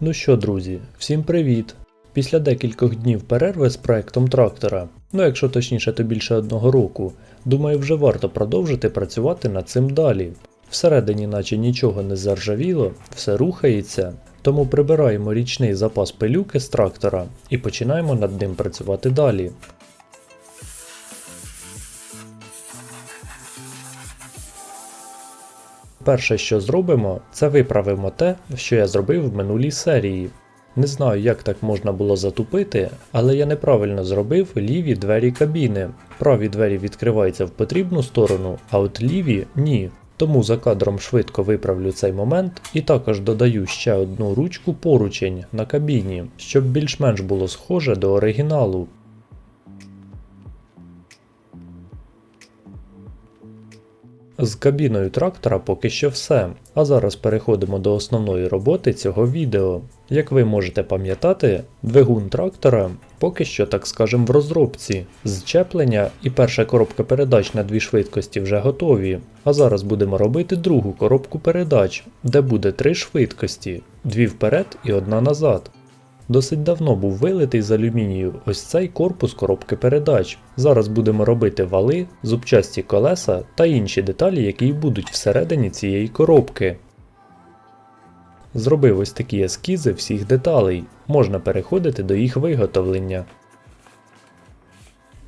Ну що, друзі, всім привіт! Після декількох днів перерви з проектом трактора, ну якщо точніше, то більше одного року, думаю, вже варто продовжити працювати над цим далі. Всередині, наче нічого не заржавіло, все рухається, тому прибираємо річний запас пилюки з трактора і починаємо над ним працювати далі. Перше, що зробимо, це виправимо те, що я зробив в минулій серії. Не знаю, як так можна було затупити, але я неправильно зробив ліві двері кабіни. Праві двері відкриваються в потрібну сторону, а от ліві ні. Тому за кадром швидко виправлю цей момент і також додаю ще одну ручку поручень на кабіні, щоб більш-менш було схоже до оригіналу. З кабіною трактора поки що все, а зараз переходимо до основної роботи цього відео. Як ви можете пам'ятати, двигун трактора поки що, так скажем, в розробці. Зчеплення і перша коробка передач на дві швидкості вже готові. А зараз будемо робити другу коробку передач, де буде три швидкості: дві вперед і одна назад. Досить давно був вилитий з алюмінію ось цей корпус коробки передач. Зараз будемо робити вали, зубчасті колеса та інші деталі, які будуть всередині цієї коробки. Зробив ось такі ескізи всіх деталей, можна переходити до їх виготовлення.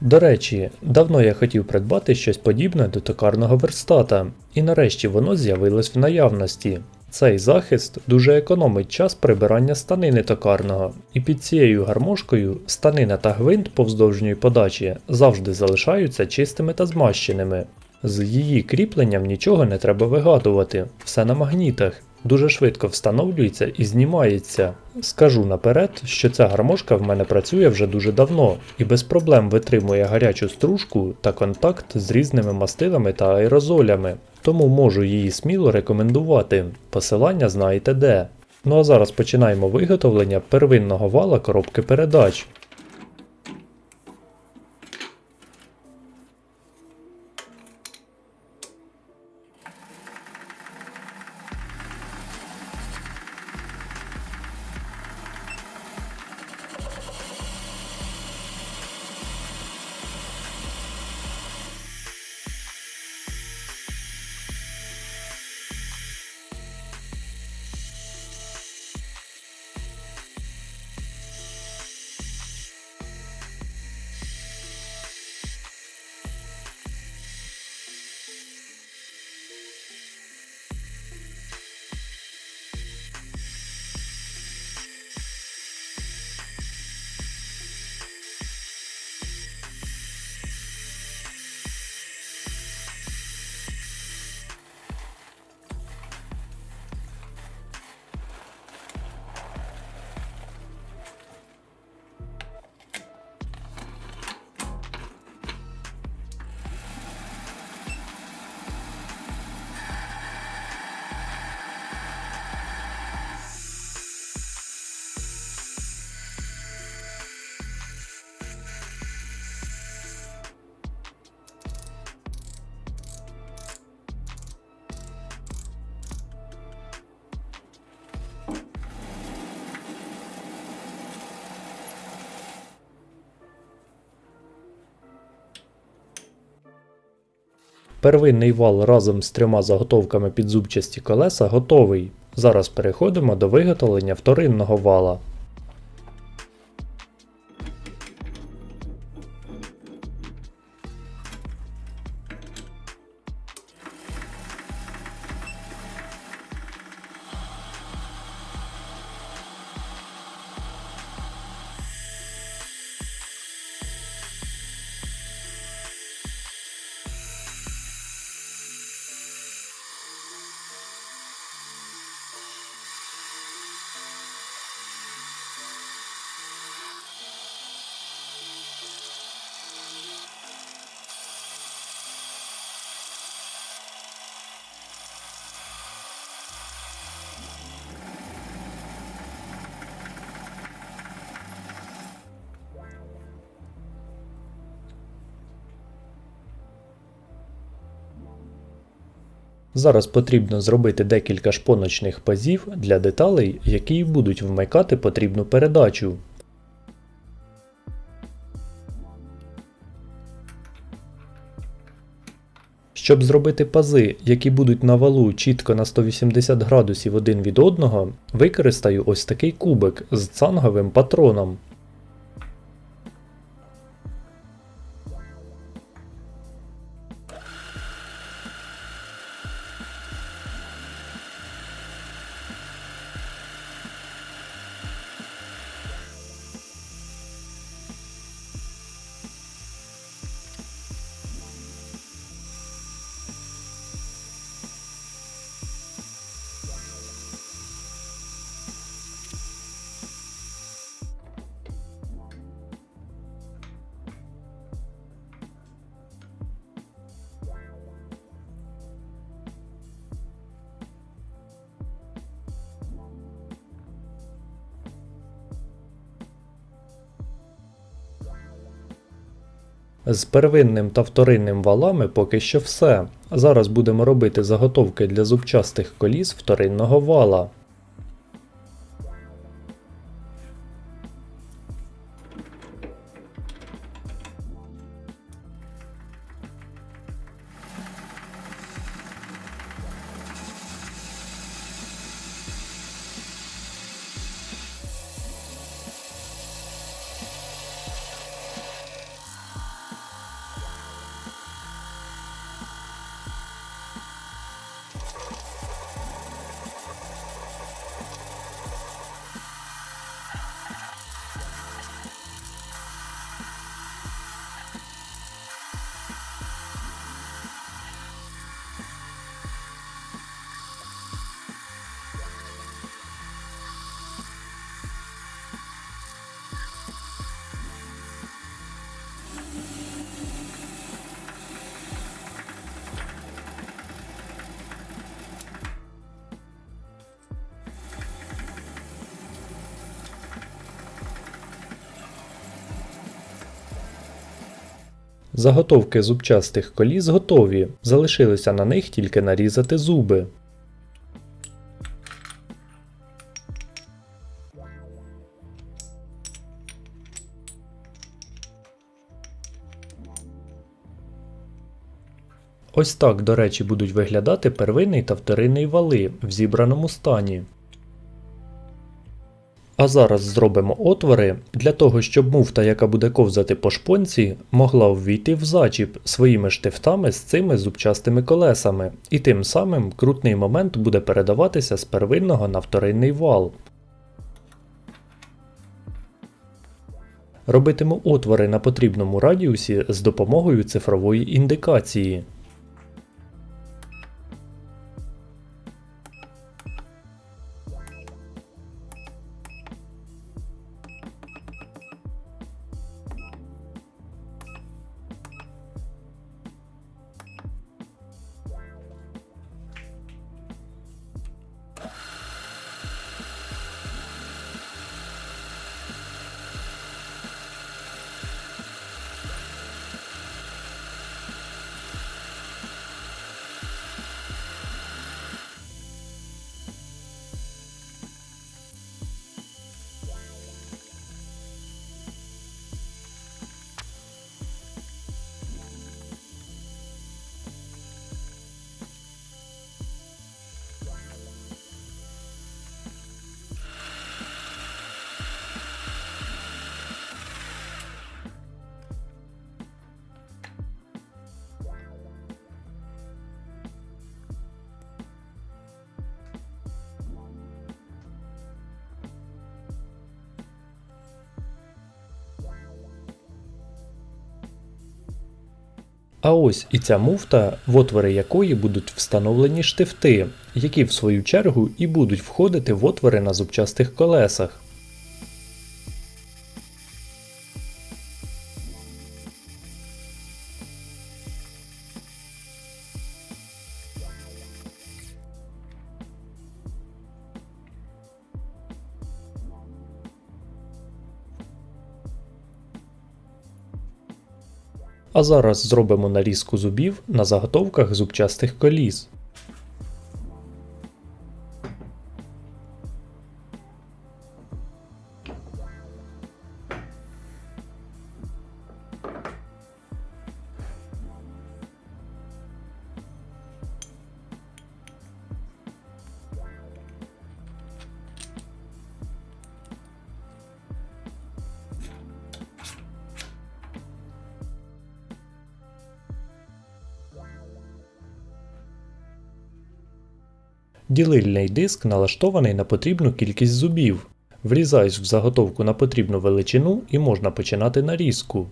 До речі, давно я хотів придбати щось подібне до токарного верстата, і нарешті воно з'явилось в наявності. Цей захист дуже економить час прибирання станини токарного, і під цією гармошкою станина та гвинт повздовжньої подачі завжди залишаються чистими та змащеними. З її кріпленням нічого не треба вигадувати, все на магнітах, дуже швидко встановлюється і знімається. Скажу наперед, що ця гармошка в мене працює вже дуже давно і без проблем витримує гарячу стружку та контакт з різними мастилами та аерозолями, тому можу її сміло рекомендувати. Посилання знаєте де. Ну а зараз починаємо виготовлення первинного вала коробки передач. Первинний вал разом з трьома заготовками під зубчасті колеса готовий. Зараз переходимо до виготовлення вторинного вала. Зараз потрібно зробити декілька шпоночних пазів для деталей, які будуть вмикати потрібну передачу. Щоб зробити пази, які будуть на валу чітко на 180 градусів один від одного, використаю ось такий кубик з цанговим патроном. З первинним та вторинним валами поки що все. Зараз будемо робити заготовки для зубчастих коліс вторинного вала. Заготовки зубчастих коліс готові, залишилося на них тільки нарізати зуби. Ось так, до речі, будуть виглядати первинний та вторинний вали в зібраному стані. А зараз зробимо отвори для того, щоб муфта, яка буде ковзати по шпонці, могла ввійти в зачіп своїми штифтами з цими зубчастими колесами, і тим самим крутний момент буде передаватися з первинного на вторинний вал. Робитиму отвори на потрібному радіусі з допомогою цифрової індикації. А ось і ця муфта, в отвори якої будуть встановлені штифти, які в свою чергу і будуть входити в отвори на зубчастих колесах. А зараз зробимо нарізку зубів на заготовках зубчастих коліс. Ділильний диск налаштований на потрібну кількість зубів. Врізаюсь в заготовку на потрібну величину і можна починати нарізку.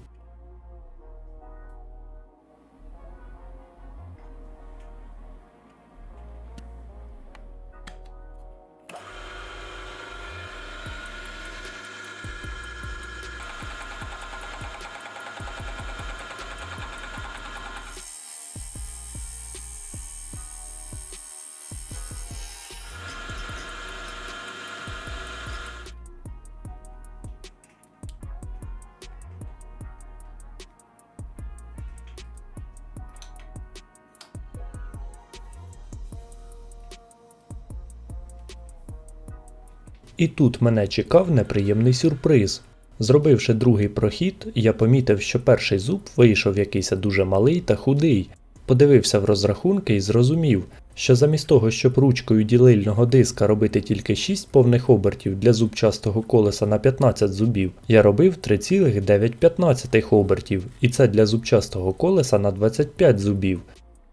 І тут мене чекав неприємний сюрприз. Зробивши другий прохід, я помітив, що перший зуб вийшов якийсь дуже малий та худий. Подивився в розрахунки і зрозумів, що замість того, щоб ручкою ділильного диска робити тільки 6 повних обертів для зубчастого колеса на 15 зубів, я робив 3,915 обертів, і це для зубчастого колеса на 25 зубів.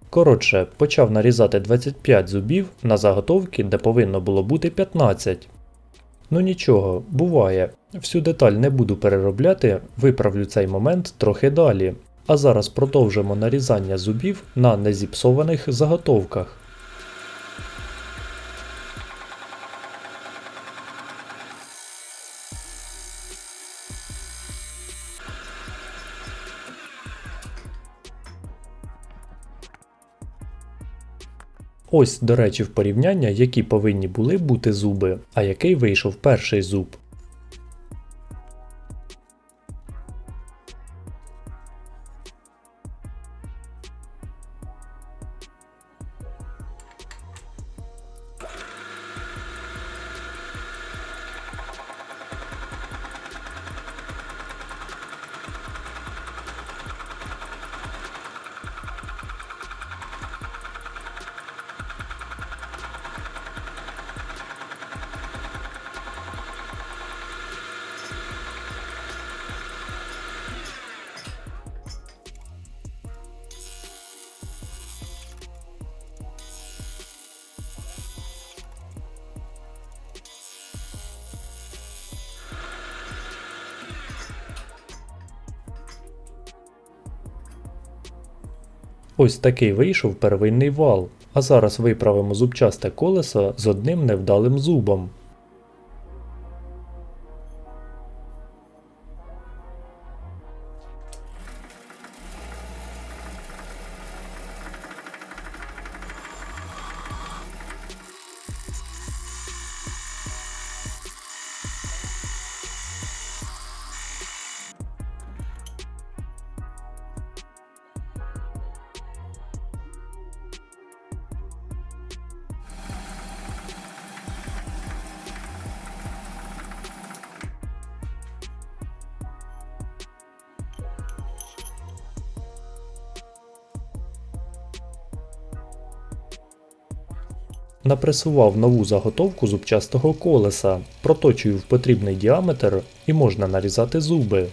Коротше, почав нарізати 25 зубів на заготовки, де повинно було бути 15. Ну нічого, буває. Всю деталь не буду переробляти, виправлю цей момент трохи далі. А зараз продовжимо нарізання зубів на незіпсованих заготовках. Ось, до речі, в порівняння, які повинні були бути зуби, а який вийшов перший зуб. Ось такий вийшов первинний вал, а зараз виправимо зубчасте колесо з одним невдалим зубом. Напресував нову заготовку зубчастого колеса, проточую в потрібний діаметр і можна нарізати зуби.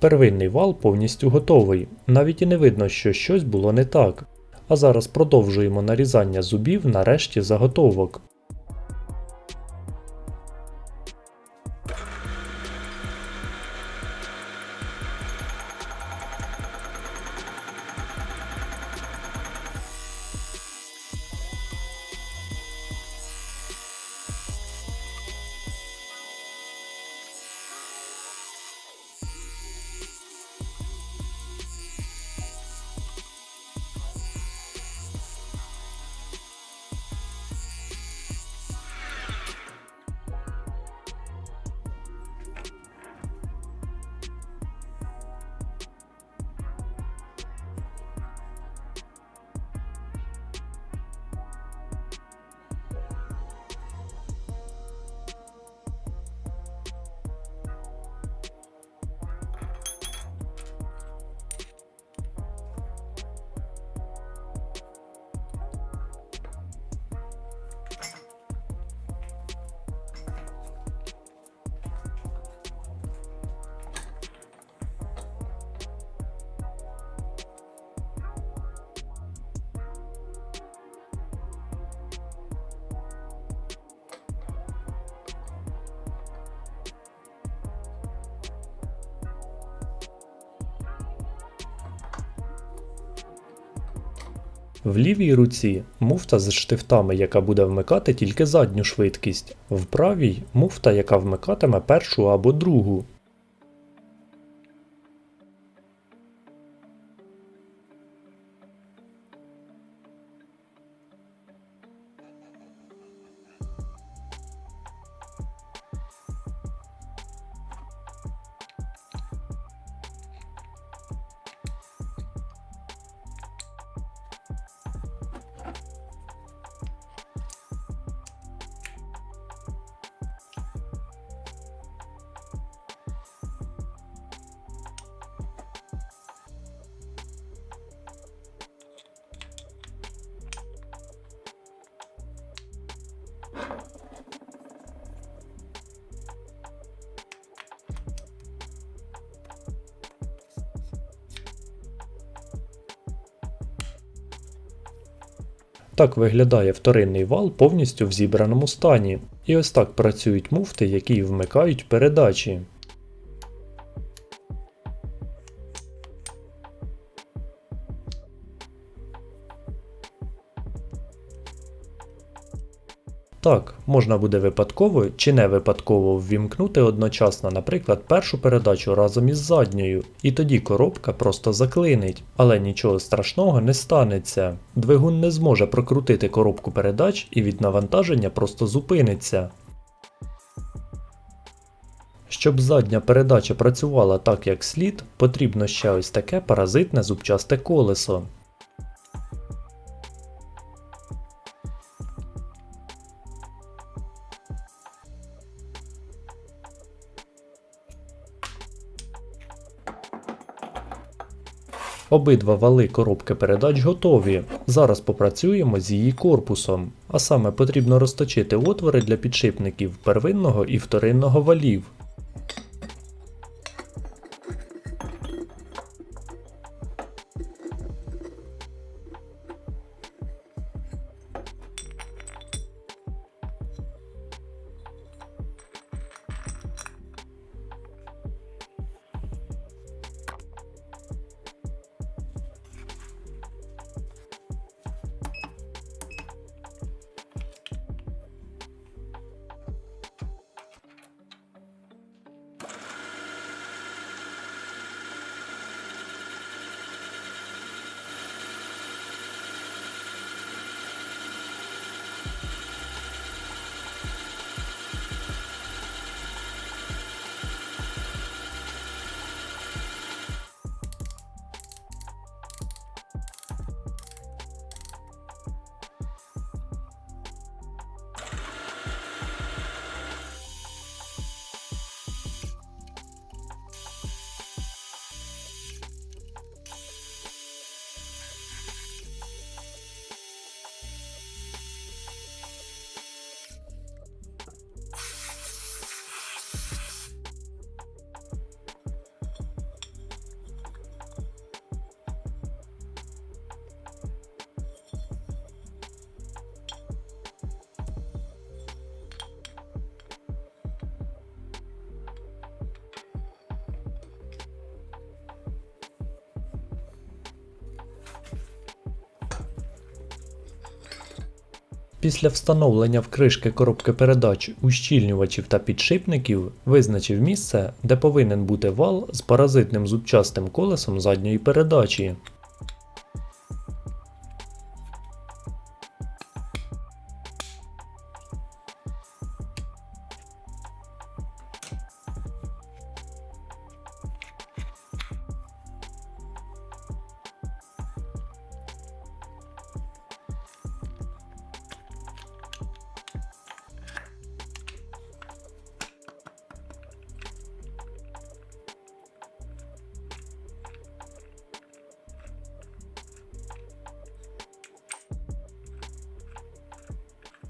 Первинний вал повністю готовий, навіть і не видно, що щось було не так. А зараз продовжуємо нарізання зубів на решті заготовок. В лівій руці муфта з штифтами, яка буде вмикати тільки задню швидкість, в правій муфта, яка вмикатиме першу або другу. Так виглядає вторинний вал повністю в зібраному стані. І ось так працюють муфти, які вмикають передачі. Можна буде випадково чи не випадково ввімкнути одночасно, наприклад, першу передачу разом із задньою, і тоді коробка просто заклинить, але нічого страшного не станеться. Двигун не зможе прокрутити коробку передач і від навантаження просто зупиниться. Щоб задня передача працювала так, як слід, потрібно ще ось таке паразитне зубчасте колесо. Обидва вали коробки передач готові. Зараз попрацюємо з її корпусом. А саме потрібно розточити отвори для підшипників первинного і вторинного валів. Після встановлення в кришки коробки передач ущільнювачів та підшипників визначив місце, де повинен бути вал з паразитним зубчастим колесом задньої передачі.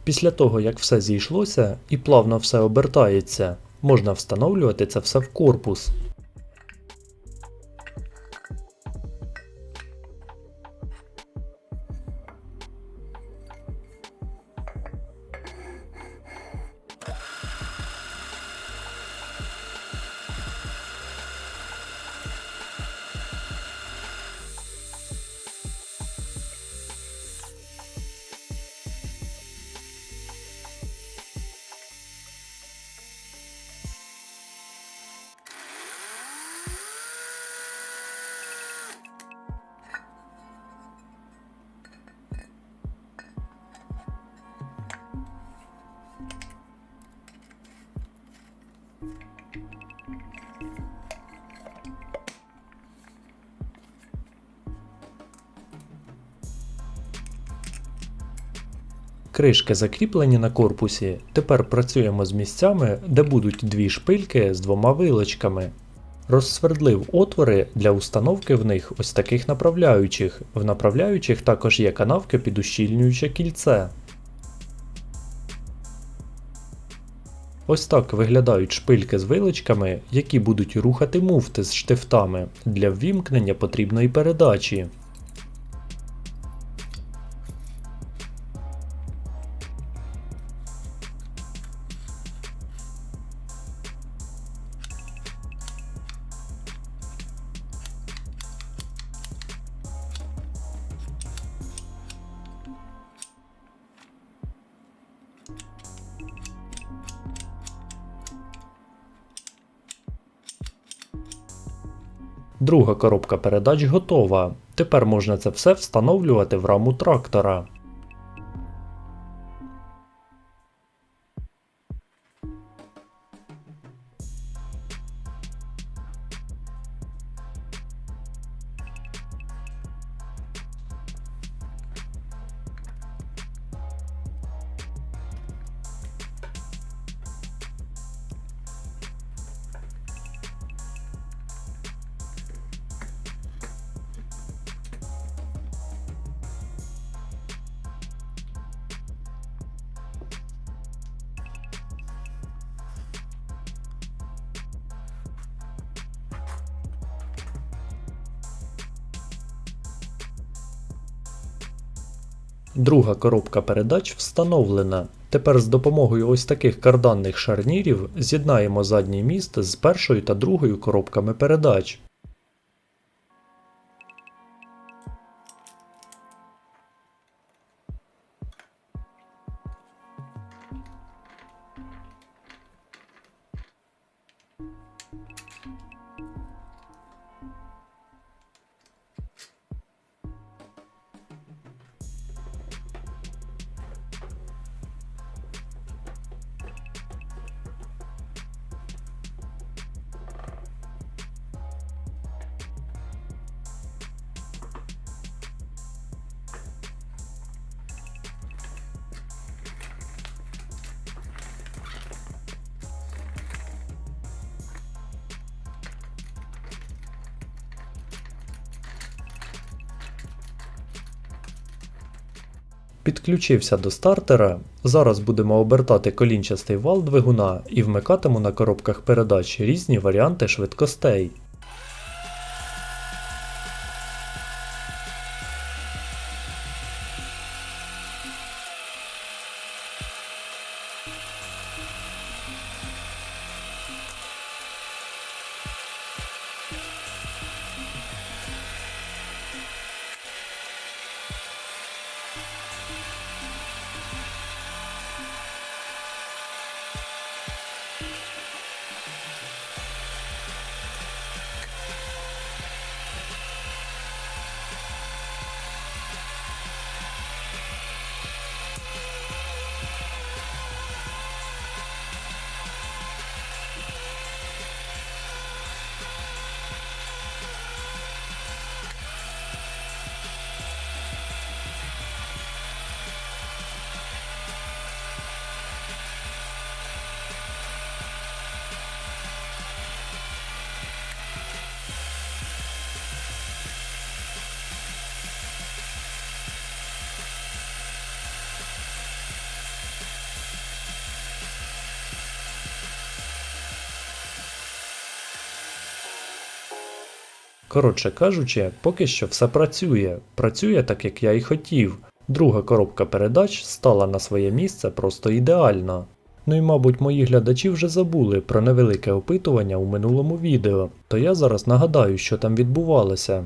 Після того, як все зійшлося і плавно все обертається, можна встановлювати це все в корпус. Кришки закріплені на корпусі. Тепер працюємо з місцями, де будуть дві шпильки з двома вилочками. Розсвердлив отвори для установки в них ось таких направляючих. В направляючих також є канавки під ущільнююче кільце. Ось так виглядають шпильки з вилочками, які будуть рухати муфти з штифтами для ввімкнення потрібної передачі. Друга коробка передач готова. Тепер можна це все встановлювати в раму трактора. Друга коробка передач встановлена. Тепер з допомогою ось таких карданних шарнірів з'єднаємо задній міст з першою та другою коробками передач. Підключився до стартера. Зараз будемо обертати колінчастий вал двигуна і вмикатиму на коробках передач різні варіанти швидкостей. Коротше кажучи, поки що все працює. Працює так, як я і хотів. Друга коробка передач стала на своє місце просто ідеально. Ну і мабуть мої глядачі вже забули про невелике опитування у минулому відео, то я зараз нагадаю, що там відбувалося.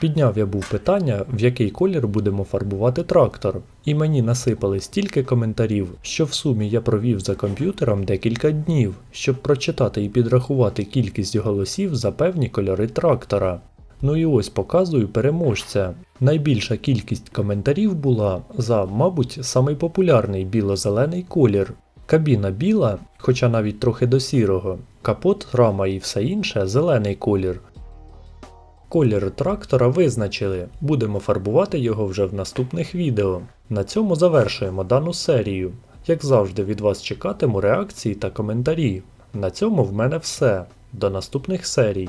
Підняв я був питання, в який колір будемо фарбувати трактор, і мені насипали стільки коментарів, що в сумі я провів за комп'ютером декілька днів, щоб прочитати і підрахувати кількість голосів за певні кольори трактора. Ну і ось показую переможця. Найбільша кількість коментарів була за, мабуть, самий популярний біло-зелений колір. Кабіна біла, хоча навіть трохи до сірого, капот, рама і все інше зелений колір. Колір трактора визначили, будемо фарбувати його вже в наступних відео. На цьому завершуємо дану серію. Як завжди, від вас чекатиму реакції та коментарі. На цьому в мене все. До наступних серій.